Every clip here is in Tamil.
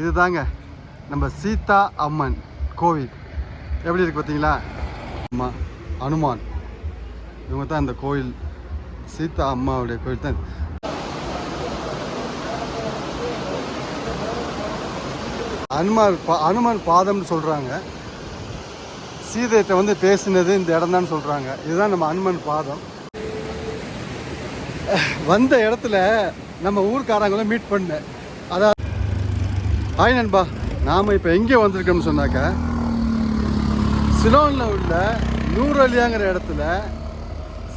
இதுதாங்க நம்ம சீதா அம்மன் கோவில். எப்படி இருக்கு பார்த்தீங்களா? அம்மா அனுமான். இவங்க தான் இந்த கோயில் சீதா அம்மாவுடைய கோயில் தான் அனுமான் பா அனுமான் பாதம்னு சொல்கிறாங்க சீதையிட்ட வந்து பேசினது இந்த இடம் தான் சொல்கிறாங்க இதுதான் நம்ம அனுமன் பாதம். வந்த இடத்துல நம்ம ஊர்க்காரங்களும் மீட் பண்ணேன். ஹாய் நண்பா. நாம் இப்போ எங்கே வந்திருக்கோம்னு சொன்னாக்க சிலோனில் உள்ள நூறலியாங்கிற இடத்துல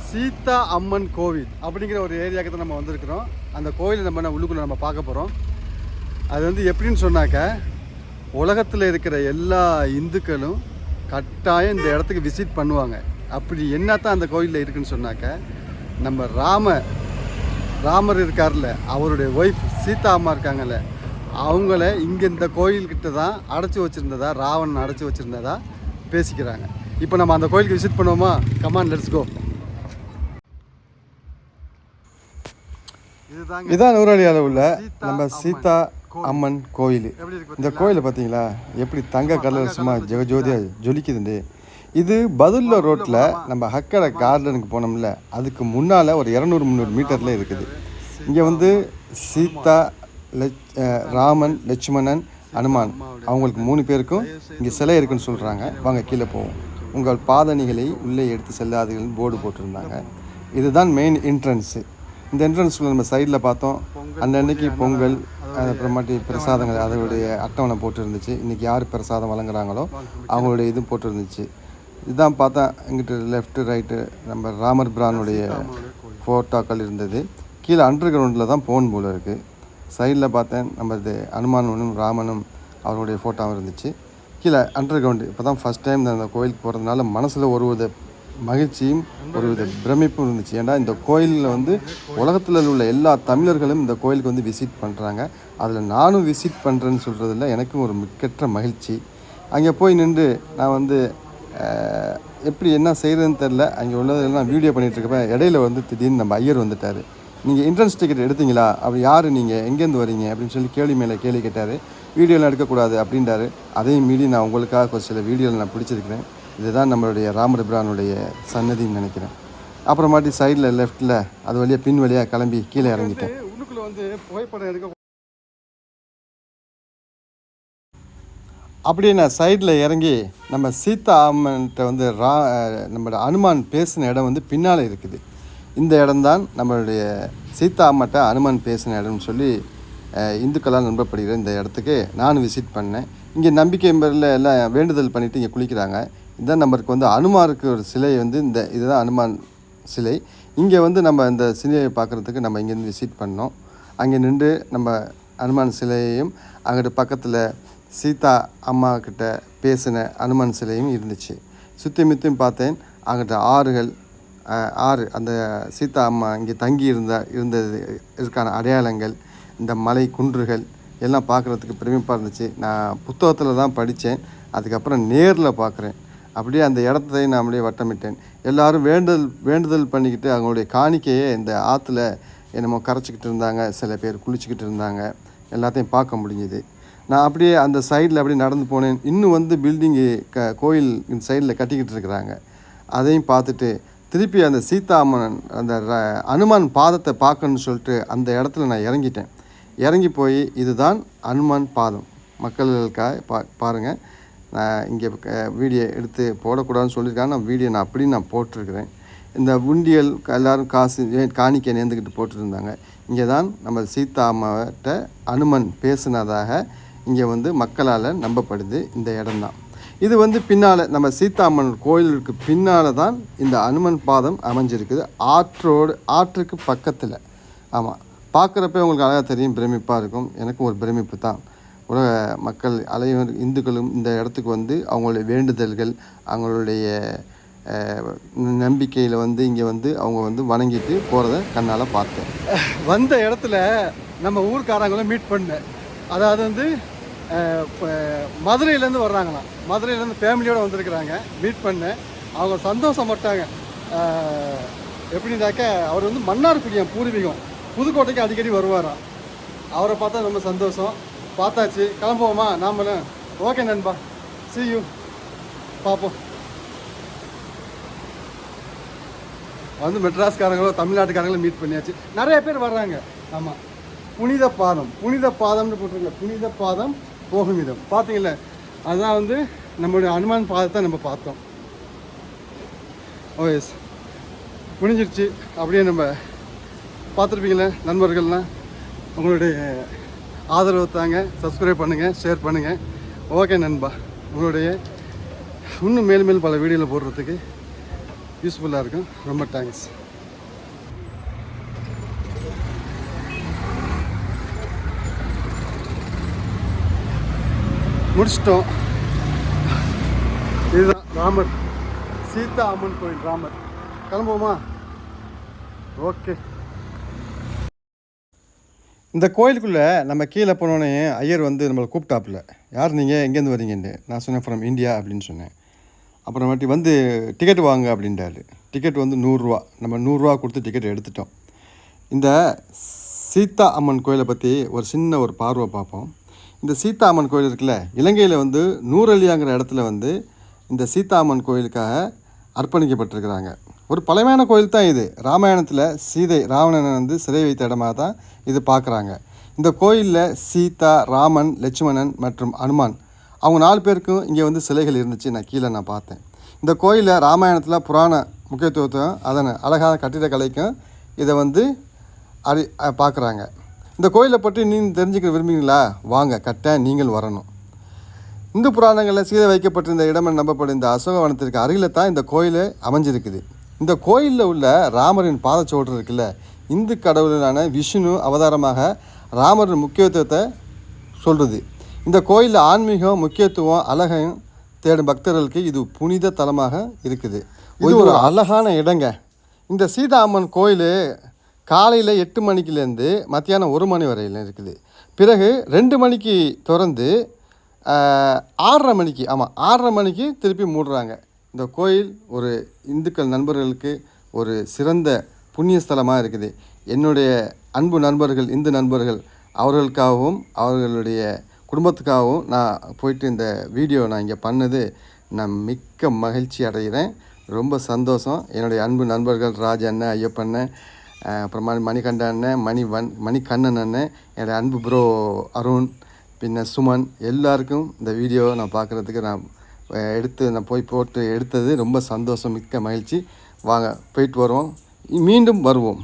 சீதா அம்மன் கோவில் அப்படிங்கிற ஒரு ஏரியாவுக்கு தான் நம்ம வந்திருக்கிறோம். அந்த கோயிலை நம்ம என்ன உள்ளுக்குள்ள நம்ம பார்க்க போகிறோம் அது வந்து எப்படின்னு சொன்னாக்க உலகத்தில் இருக்கிற எல்லா இந்துக்களும் கட்டாயம் இந்த இடத்துக்கு விசிட் பண்ணுவாங்க. அப்படி என்னத்தான் அந்த கோயிலில் இருக்குன்னு சொன்னாக்க நம்ம ராம ராமர் இருக்கார்ல அவருடைய ஒய்ஃப் சீதா அம்மா இருக்காங்கல்ல அவங்கள இங்கே இந்த கோயில்கிட்ட தான் அடைச்சி வச்சுருந்ததா ராவணன் அடைச்சி வச்சுருந்ததா பேசிக்கிறாங்க. இப்போ நம்ம அந்த கோயிலுக்கு விசிட் பண்ணுவோமா? கமான் லெட்ஸ் கோ இதுதாங்க இதான் நூறாளியால் உள்ள நம்ம சீதா. அம்மன் கோயில். இந்த கோயிலை பார்த்தீங்களா? எப்படி தங்க கலர் சும்மா ஜெகஜோதியாக ஜொலிக்குதுண்டு. இது பதுல்ல ரோட்டில் நம்ம ஹக்கடை கார்டனுக்கு போனோம்ல. அதுக்கு முன்னால் ஒரு இரநூறு முந்நூறு மீட்டரில் இருக்குது. இங்கே வந்து சீதா ராமன் லட்சுமணன் அனுமான். அவங்களுக்கு மூணு பேருக்கும் இங்கே சிலை இருக்குன்னு சொல்கிறாங்க வாங்க கீழே போவோம். உங்கள் பாதணிகளை உள்ளே எடுத்து செல்லாதீர்கள் போர்டு போட்டிருந்தாங்க. இதுதான் மெயின் என்ட்ரன்ஸு இந்த என்ட்ரன்ஸில் நம்ம சைடில் பார்த்தோம். அன்னன்னைக்கு பொங்கல் அப்புறமாட்டி பிரசாதங்கள் அதனுடைய அட்டவணை போட்டு இருந்துச்சு இன்றைக்கி யார் பிரசாதம் வழங்குறாங்களோ அவங்களுடைய இது போட்டிருந்துச்சு. இதுதான் பார்த்தா இங்கிட்டு லெஃப்ட்டு ரைட்டு நம்ம ராமர் பிரானுடைய ஃபோட்டோக்கள் இருந்தது. கீழே அண்டர் கிரவுண்டில் தான் போன் போல் இருக்குது சைடில் பார்த்தேன் நம்ம இது அனுமானும் ராமனும் அவருடைய ஃபோட்டோவும் இருந்துச்சு. கீழே அண்டர் கிரவுண்டு இப்போ தான் ஃபஸ்ட் டைம் அந்த கோயிலுக்கு போகிறதுனால மனசில் ஒரு வித மகிழ்ச்சியும் ஒரு வித பிரமிப்பும் இருந்துச்சு. ஏன்னா இந்த கோயிலில் வந்து உலகத்தில் உள்ள எல்லா தமிழர்களும் இந்த கோயிலுக்கு வந்து விசிட் பண்ணுறாங்க அதில் நானும் விசிட் பண்ணுறேன்னு சொல்கிறதுல எனக்கும் ஒரு மிக்கற்ற மகிழ்ச்சி. அங்கே போய் நின்று நான் வந்து எப்படி என்ன செய்கிறதுன்னு தெரில அங்கே உள்ளதெல்லாம் வீடியோ பண்ணிகிட்ருக்கப்ப இடையில வந்து திடீர்னு நம்ம ஐயர் வந்துட்டார். நீங்கள் என்ட்ரன்ஸ் டிக்கெட் எடுத்தீங்களா? அப்படி யார் நீங்கள் எங்கேருந்து வரீங்க? அப்படின்னு சொல்லி கேள்வி மேலே கேள்வி கேட்டார். வீடியோலாம் எடுக்கக்கூடாது அப்படின்றாரு. அதையும் மீறி நான் உங்களுக்காக ஒரு சில வீடியோவில் நான் பிடிச்சிருக்கிறேன். இதுதான் நம்மளுடைய ராமர் பிரானுடைய சன்னதின்னு நினைக்கிறேன். அப்புறமாட்டி சைடில் லெஃப்ட்டில் அது வழியாக பின் வழியாக கிளம்பி கீழே இறங்கிட்டேன். உள்ளுக்குள்ள வந்து புகைப்படம் எடுக்க அப்படியே நான் சைடில் இறங்கி நம்ம சீதா அம்மன்கிட்ட வந்து ரா நம்மளோட அனுமான் பேசின இடம் வந்து பின்னால் இருக்குது. இந்த இடம்தான் நம்மளுடைய சீதா அம்மாட்ட அனுமான் பேசின இடம்னு சொல்லி இந்துக்களால் நம்பப்படுகிற இந்த இடத்துக்கு நான் விசிட் பண்ணேன். இங்கே நம்பிக்கை பேரில் எல்லாம் வேண்டுதல் பண்ணிவிட்டு இங்கே குளிக்கிறாங்க. இதுதான் நம்மளுக்கு வந்து அனுமாருக்கு ஒரு சிலை வந்து இந்த இதுதான் அனுமான் சிலை. இங்கே வந்து நம்ம இந்த சிலையை பார்க்குறதுக்கு நம்ம இங்கேருந்து விசிட் பண்ணோம். அங்கே நின்று நம்ம அனுமான் சிலையையும் அங்கிட்டு பக்கத்தில் சீதா அம்மா கிட்ட பேசின அனுமான் சிலையும் இருந்துச்சு. சுற்றி முற்றியும் பார்த்தேன். அங்கிட்ட ஆறுகள் ஆறு அந்த சீதா அம்மா இங்கே தங்கி இருந்த இருந்தது இருக்கான அடையாளங்கள் இந்த மலை குன்றுகள் எல்லாம் பார்க்குறதுக்கு பிரமிப்பாக இருந்துச்சு. நான் புத்தகத்தில் தான் படித்தேன். அதுக்கப்புறம் நேரில் பார்க்குறேன். அப்படியே அந்த இடத்தையும் நான் அப்படியே வட்டமிட்டேன். எல்லாரும் வேண்டுதல் வேண்டுதல் பண்ணிக்கிட்டு அவங்களுடைய காணிக்கையை இந்த ஆற்றுல என்னமோ கரைச்சிக்கிட்டு இருந்தாங்க. சில பேர் குளிச்சுக்கிட்டு இருந்தாங்க. எல்லாத்தையும் பார்க்க முடிஞ்சுது. நான் அப்படியே அந்த சைடில் அப்படியே நடந்து போனேன். இன்னும் வந்து பில்டிங்கு க கோயில் இந்த சைடில் கட்டிக்கிட்டு இருக்கிறாங்க. அதையும் பார்த்துட்டு திருப்பி அந்த சீதா அம்மன் அந்த ர- அனுமான் பாதத்தை பார்க்கணும்னு சொல்லிட்டு அந்த இடத்துல நான் இறங்கிட்டேன். இறங்கி போய் இதுதான் அனுமான் பாதம். மக்களுக்காக பா பாருங்கள் நான் இங்கே வீடியோ எடுத்து போடக்கூடாதுன்னு சொல்லியிருக்காங்க. நான் வீடியோ நான் அப்படியே நான் போட்டிருக்கிறேன். இந்த உண்டியல் எல்லோரும் காசு காணிக்கை நேர்ந்துக்கிட்டு போட்டுருந்தாங்க. இங்கே தான் நம்ம சீதா அம்மாவிட்ட அனுமன் பேசுனதாக இங்கே வந்து மக்களால் நம்பப்படுது இந்த இடம்தான். இது வந்து பின்னால் நம்ம சீத்தாமன் கோயிலுக்கு பின்னால் தான் இந்த அனுமன் பாதம் அமைஞ்சிருக்குது. ஆற்றோடு ஆற்றுக்கு பக்கத்தில். ஆமாம் பார்க்குறப்ப உங்களுக்கு அழகாக தெரியும் பிரமிப்பாக இருக்கும். எனக்கும் ஒரு பிரமிப்பு தான். உலக மக்கள் அனைவரும் இந்துக்களும் இந்த இடத்துக்கு வந்து அவங்களுடைய வேண்டுதல்கள் அவங்களுடைய நம்பிக்கையில் வந்து இங்கே வந்து அவங்க வந்து வணங்கிட்டு போகிறத கண்ணால் பார்த்தேன். வந்த இடத்துல நம்ம ஊர்க்காரங்களும் மீட் பண்ணேன். அதாவது வந்து மதுரையிலேருந்து வர்றாங்களாம். மதுரையிலேருந்து ஃபேமிலியோடு வந்திருக்கிறாங்க. மீட் பண்ணேன் அவங்க சந்தோஷப்பட்டாங்க மட்டாங்க எப்படின்னாக்க அவர் வந்து மன்னார்குடியன் பூர்வீகம். புதுக்கோட்டைக்கு அடிக்கடி வருவாராம். அவரை பார்த்தா ரொம்ப சந்தோஷம். பார்த்தாச்சு. கிளம்புவோமா? நாமளும் ஓகே நண்பா. சி யூ பார்ப்போம். வந்து மெட்ராஸ்காரங்களோ தமிழ்நாட்டுக்காரங்களும் மீட் பண்ணியாச்சு. நிறைய பேர் வர்றாங்க. ஆமாம் புனித பாதம். புனித பாதம்னு போட்டிருக்கல புனித பாதம் போகும் விதம் பார்த்தீங்களா அதான் வந்து நம்மளுடைய அனுமான் பாதத்தை நம்ம பார்த்தோம். Oh ஓ எஸ் முடிஞ்சிருச்சு. அப்படியே நம்ம பார்த்துருப்பீங்களே நண்பர்கள்லாம் உங்களுடைய ஆதரவு தாங்க. சப்ஸ்கிரைப் பண்ணுங்கள் ஷேர் பண்ணுங்கள் ஓகே நண்பா. உங்களுடைய இன்னும் மேலும் மேலும் பல வீடியோவில் போடுறதுக்கு யூஸ்ஃபுல்லாக இருக்கும். ரொம்ப தேங்க்ஸ் முடிச்சிட்டோம். இதுதான் ராமர். சீதா அம்மன் கோயில் ராமர். கிளம்புவோமா? ஓகே. இந்த கோயிலுக்குள்ளே நம்ம கீழே போனோடனே ஐயர் வந்து நம்மளை கூப்பிட்டாப்புல. யார் நீங்கள் எங்கேருந்து வரீங்கன்னு. நான் சொன்னேன் ஃப்ரம் இந்தியா அப்படின்னு சொன்னேன். அப்புறமேட்டி வந்து டிக்கெட் வாங்க அப்படின்றாரு. டிக்கெட் வந்து நூறுரூவா. நம்ம நூறுரூவா கொடுத்து டிக்கெட் எடுத்துட்டோம். இந்த சீதா அம்மன் கோயிலை பற்றி ஒரு சின்ன ஒரு பார்வை பார்ப்போம். இந்த சீதா அம்மன் கோயில் இருக்குல்ல இலங்கையில் வந்து நூறலியாங்கிற இடத்துல வந்து இந்த சீதா அம்மன் கோயிலுக்காக அர்ப்பணிக்கப்பட்டிருக்கிறாங்க. ஒரு பழமையான கோயில் தான் இது. ராமாயணத்தில் சீதை ராவணனை வந்து சிறை வைத்த இடமாக தான் இது பார்க்குறாங்க இந்த கோயிலில் சீதா ராமன் லட்சுமணன் மற்றும் அனுமான் அவங்க நாலு பேருக்கும் இங்கே வந்து சிலைகள் இருந்துச்சு. நான் கீழே நான் பார்த்தேன். இந்த கோயிலில் ராமாயணத்தில் புராண முக்கியத்துவத்தையும் அதன் அழகான கட்டிடக்கலைக்கும் இதை வந்து அறி பார்க்குறாங்க இந்த கோயிலை பற்றி நீங்கள் தெரிஞ்சுக்க விரும்புகிறீங்களா? வாங்க கட்டாயம் நீங்கள் வரணும். இந்து புராணங்களில் சீதை வைக்கப்பட்டிருந்த இடம் நம்பப்படும் இந்த அசோகவனத்திற்கு அருகில் தான் இந்த கோயில் அமைஞ்சிருக்குது. இந்த கோயிலில் உள்ள ராமரின் பாதச்சோடு இருக்குல்ல இந்து கடவுளான விஷ்ணு அவதாரமாக ராமரின் முக்கியத்துவத்தை சொல்கிறது இந்த கோயிலில் ஆன்மீகம் முக்கியத்துவம் அழகையும் தேடும் பக்தர்களுக்கு இது புனித தலமாக இருக்குது. இது ஒரு அழகான இடங்க. இந்த சீதா அம்மன் கோயில் காலையில் எட்டு மணிக்குலேருந்து மத்தியானம் ஒரு மணி வரையிலும் இருக்குது. பிறகு ரெண்டு மணிக்கு திறந்து ஆறரை மணிக்கு ஆமாம் ஆறரை மணிக்கு திருப்பி மூடுறாங்க. இந்த கோயில் ஒரு இந்துக்கள் நண்பர்களுக்கு ஒரு சிறந்த புண்ணிய ஸ்தலமாக இருக்குது. என்னுடைய அன்பு நண்பர்கள் இந்து நண்பர்கள் அவர்களுக்காகவும் அவர்களுடைய குடும்பத்துக்காகவும் நான் போயிட்டு இந்த வீடியோ நான் இங்கே பண்ணது நான் மிக்க மகிழ்ச்சி அடைகிறேன். ரொம்ப சந்தோஷம். என்னுடைய அன்பு நண்பர்கள் ராஜண்ண அண்ணன் அப்புறமா மணிகண்ட அண்ணன் மணி வன் மணிகண்ணன் அண்ணன் என்னோடய அன்பு ப்ரோ அருண் பின்ன சுமன் எல்லாருக்கும் இந்த வீடியோ நான் பார்க்குறதுக்கு நான் எடுத்து நான் போய் போட்டு எடுத்தது ரொம்ப சந்தோஷம் மிக்க மகிழ்ச்சி. வாங்க போயிட்டு வருவோம். மீண்டும் வருவோம்.